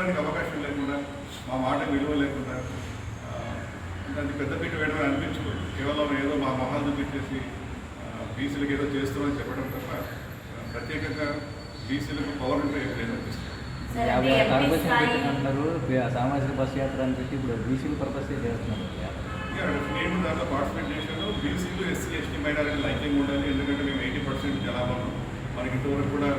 మాట్లాడడానికి అవకాశం లేకుండా మా మాట విలువ లేకుండా దాన్ని పెద్దపీట వేయడం అనిపించుకోదు కేవలం ఏదో మా మొహాలు చూపించేసి బీసీలకు ఏదో చేస్తామని చెప్పడం తప్ప ప్రత్యేకంగా బీసీలకు పవర్ ఉంటే ఏం అనిపిస్తుంది. యాభై పెట్టినట్టున్నారు సామాజిక బస్ యాత్ర అని పెట్టి ఇప్పుడు బీసీల పర్పస్ చేస్తున్నారు దాంట్లో పార్టిసిపేట్ చేశాను బీసీలు ఎస్సీ ఎస్టీ మైనారిటీ లైకింగ్ ఉండాలి? ఎందుకంటే మేము ఎయిటీ పర్సెంట్ జనాభాను మనకి ఇంతవరకు కూడా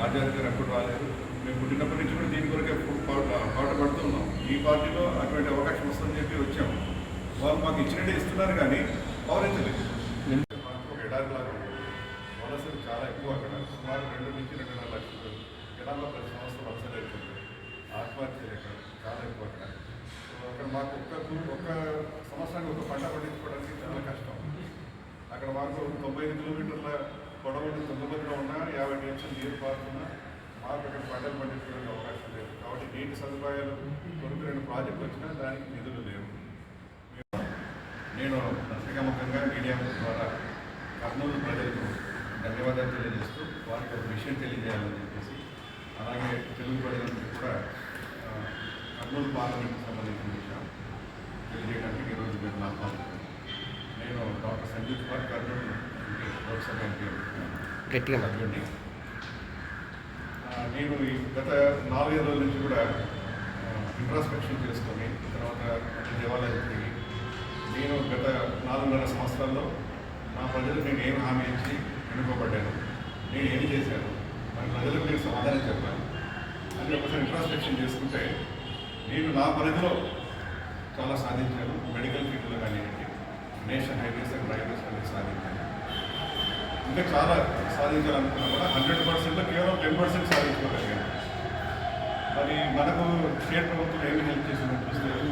రాజ్యాధికారి ఎప్పుడు రాలేదు. మేము పుట్టినప్పటి నుంచి కూడా దీని కొరకే పాట పాట పడుతున్నాం ఈ పార్టీలో అటువంటి అవకాశం వస్తుందని చెప్పి వచ్చాము. వాళ్ళు మాకు ఇచ్చినట్టే ఇస్తున్నారు కానీ పౌరించలేదు మాకు ఒక ఎడారిలాగా ఉంది. వలసలు చాలా ఎక్కువ అక్కడ. సుమారు రెండు నుంచి రెండున్నర లక్షలు జనాభా ప్రతి సంవత్సరం వలసలు వెళ్తుంది ఆత్మహత్యలు ఇక్కడ చాలా ఎక్కువ అక్కడ. అక్కడ మాకు ఒక్క ఒక్క సంవత్సరానికి ఒక పంట పండించుకోవడానికి చాలా కష్టం. అక్కడ మాకు తొంభై ఐదు కిలోమీటర్ల పొడవు తుంగభద్ర ఉన్నా యాభై నిమిషం నీరు పారుతున్నా అక్కడ పంటలు పండించుకోవడానికి అవకాశం లేదు. కాబట్టి నీటి సదుపాయాలు కొరకు రెండు ప్రాజెక్టులు వచ్చినా దానికి నిధులు లేవు. నేను పత్రికాముఖంగా మీడియా ద్వారా కర్నూలు ప్రజలకు ధన్యవాదాలు తెలియజేస్తూ వారికి ఒక విషయం తెలియజేయాలని చెప్పేసి అలాగే తెలుగు ప్రజలందరికీ కూడా కర్నూలు పార్లమెంట్కి సంబంధించిన విషయం తెలియజేయడానికి ఈరోజు మీరు నాకు. నేను డాక్టర్ సంజీవ్ కుమార్ కర్నూలు లోక్సభ ఎంపీ. గట్టిగా నేను ఈ గత నాలుగైదు రోజుల నుంచి కూడా ఇంట్రాస్పెక్షన్ చేసుకొని తర్వాత అన్ని దేవాలయాలు తిరిగి నేను గత నాలుగున్నర సంవత్సరాల్లో నా ప్రజలకు నేను ఏం హామీ ఇచ్చి వెనుకోబడ్డాను నేను ఏం చేశాను మరి ప్రజలకు నేను సమాధానం చెప్పాను అని ఒకసారి ఇంట్రాస్పెక్షన్ చేసుకుంటే నేను నా పరిధిలో చాలా సాధించాను మెడికల్ ఫీల్డ్లో కానివ్వండి నేషనల్ హైవేస్ అండ్ రైల్వేస్ అనేది సాధించాను. ఇంకా చాలా సాధించాలనుకున్నా కూడా హండ్రెడ్ పర్సెంట్లో కేవలం టెన్ పర్సెంట్ సాధించుకోగలిగాను. మరి మనకు స్టేట్ ప్రభుత్వం ఏమి హెల్ప్ చేసిందనిపిస్తుంది